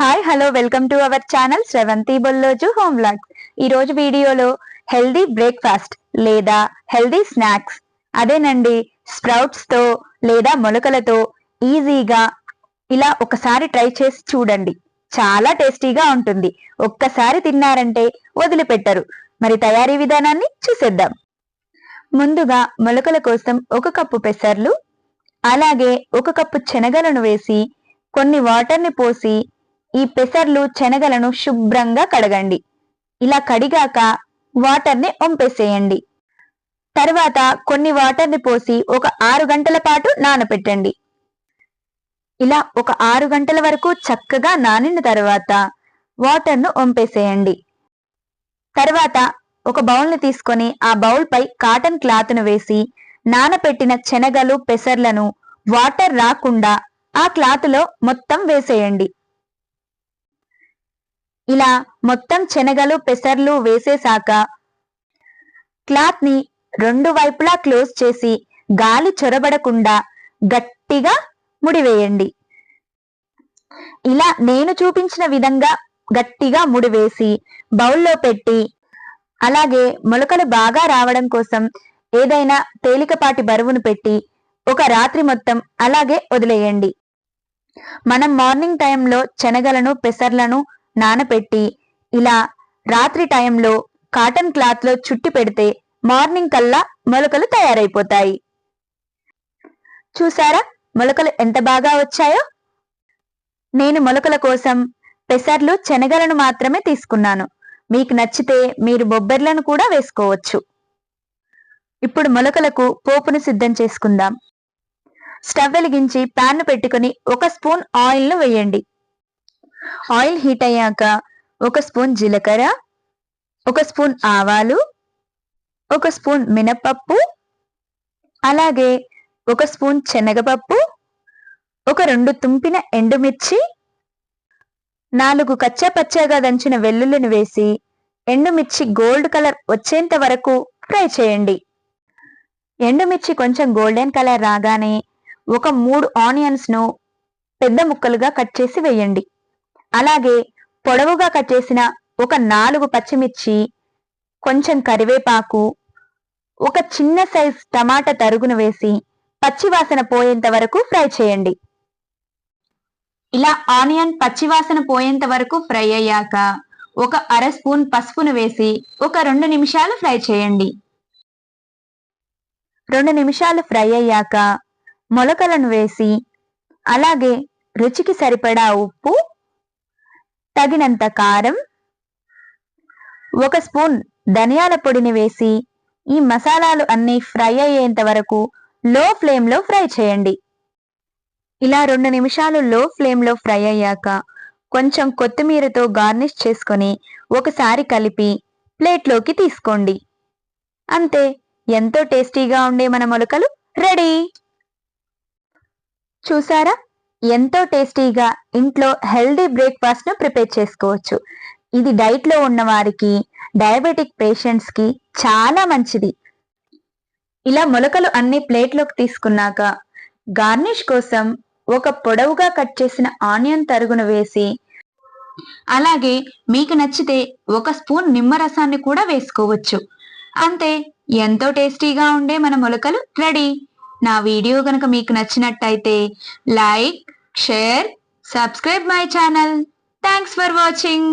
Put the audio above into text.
Hi hello welcome to our channel Sravanthi Bolloju home vlogs ఈ రోజు వీడియోలో healthy breakfast లేదా హెల్దీ స్నాక్స్ అదేనండి స్ప్రౌట్స్తో లేదా మొలకలతో ఈజీగా ఇలా ఒకసారి ట్రై చేసి చూడండి. చాలా టేస్టీగా ఉంటుంది. ఒక్కసారి తిన్నారంటే వదిలిపెట్టరు. మరి తయారీ విధానాన్ని చూసేద్దాం. ముందుగా మొలకల కోసం ఒక కప్పు పెసర్లు అలాగే ఒక కప్పు శనగలను వేసి కొన్ని వాటర్ని పోసి ఈ పెసర్లు శనగలను శుభ్రంగా కడగండి. ఇలా కడిగాక వాటర్ని వంపేసేయండి. తర్వాత కొన్ని వాటర్ని పోసి ఒక ఆరు గంటల పాటు నానపెట్టండి. ఇలా ఒక ఆరు గంటల వరకు చక్కగా నానిన తర్వాత వాటర్ను వంపేసేయండి. తర్వాత ఒక బౌల్ని తీసుకొని ఆ బౌల్పై కాటన్ క్లాత్ను వేసి నానపెట్టిన శనగలు పెసర్లను వాటర్ రాకుండా ఆ క్లాత్లో మొత్తం వేసేయండి. ఇలా మొత్తం శనగలు పెసర్లు వేసేశాక క్లాత్ని రెండు వైపులా క్లోజ్ చేసి గాలి చొరబడకుండా గట్టిగా ముడివేయండి. ఇలా నేను చూపించిన విధంగా గట్టిగా ముడివేసి బౌల్లో పెట్టి అలాగే మొలకలు బాగా రావడం కోసం ఏదైనా తేలికపాటి బరువును పెట్టి ఒక రాత్రి మొత్తం అలాగే వదిలేయండి. మనం మార్నింగ్ టైంలో శనగలను పెసర్లను నానపెట్టి ఇలా రాత్రి టైంలో కాటన్ క్లాత్లో చుట్టి పెడితే మార్నింగ్ కల్లా మొలకలు తయారైపోతాయి. చూసారా మొలకలు ఎంత బాగా వచ్చాయో? నేను మొలకల కోసం పెసర్లు శనగలను మాత్రమే తీసుకున్నాను. మీకు నచ్చితే మీరు బొబ్బెర్లను కూడా వేసుకోవచ్చు. ఇప్పుడు మొలకలకు పోపును సిద్ధం చేసుకుందాం. స్టవ్ వెలిగించి ప్యాన్ను పెట్టుకుని ఒక స్పూన్ ఆయిల్ను వేయండి. ఆయిల్ హీట్ అయ్యాక ఒక స్పూన్ జీలకర్ర ఒక స్పూన్ ఆవాలు ఒక స్పూన్ మినపప్పు అలాగే ఒక స్పూన్ శనగపప్పు ఒక రెండు తుంపిన ఎండుమిర్చి నాలుగు కచ్చా పచ్చాగా దంచిన వెల్లుల్లిని వేసి ఎండుమిర్చి గోల్డ్ కలర్ వచ్చేంత వరకు ఫ్రై చేయండి. ఎండుమిర్చి కొంచెం గోల్డెన్ కలర్ రాగానే ఒక మూడు ఆనియన్స్ను పెద్ద ముక్కలుగా కట్ చేసి వేయండి. అలాగే పొడవుగా కట్ చేసిన ఒక నాలుగు పచ్చిమిర్చి కొంచెం కరివేపాకు ఒక చిన్న సైజ్ టమాటా తరుగును వేసి పచ్చివాసన పోయేంత వరకు ఫ్రై చేయండి. ఇలా ఆనియన్ పచ్చివాసన పోయేంత వరకు ఫ్రై అయ్యాక ఒక అర స్పూన్ పసుపును వేసి ఒక రెండు నిమిషాలు ఫ్రై చేయండి. రెండు నిమిషాలు ఫ్రై అయ్యాక మొలకలను వేసి అలాగే రుచికి సరిపడా ఉప్పు తగినంత కారం ఒక స్పూన్ ధనియాల పొడిని వేసి ఈ మసాలాలు అన్ని ఫ్రై అయ్యేంత వరకు లో ఫ్లేమ్లో ఫ్రై చేయండి. ఇలా రెండు నిమిషాలు లో ఫ్లేమ్లో ఫ్రై అయ్యాక కొంచెం కొత్తిమీరతో గార్నిష్ చేసుకొని ఒకసారి కలిపి ప్లేట్లోకి తీసుకోండి. అంతే ఎంతో టేస్టీగా ఉండే మన మొలకలు రెడీ. చూసారా? ఎంతో టేస్టీగా ఇంట్లో హెల్దీ బ్రేక్ఫాస్ట్ను ప్రిపేర్ చేసుకోవచ్చు. ఇది డైట్లో ఉన్న వారికి డయాబెటిక్ పేషెంట్స్కి చాలా మంచిది. ఇలా మొలకలు అన్ని ప్లేట్లోకి తీసుకున్నాక గార్నిష్ కోసం ఒక పొడవుగా కట్ చేసిన ఆనియన్ తరుగును వేసి అలాగే మీకు నచ్చితే ఒక స్పూన్ నిమ్మరసాన్ని కూడా వేసుకోవచ్చు. అంతే ఎంతో టేస్టీగా ఉండే మన మొలకలు రెడీ. నా వీడియో కనుక మీకు నచ్చినట్టయితే like share subscribe my channel. Thanks for watching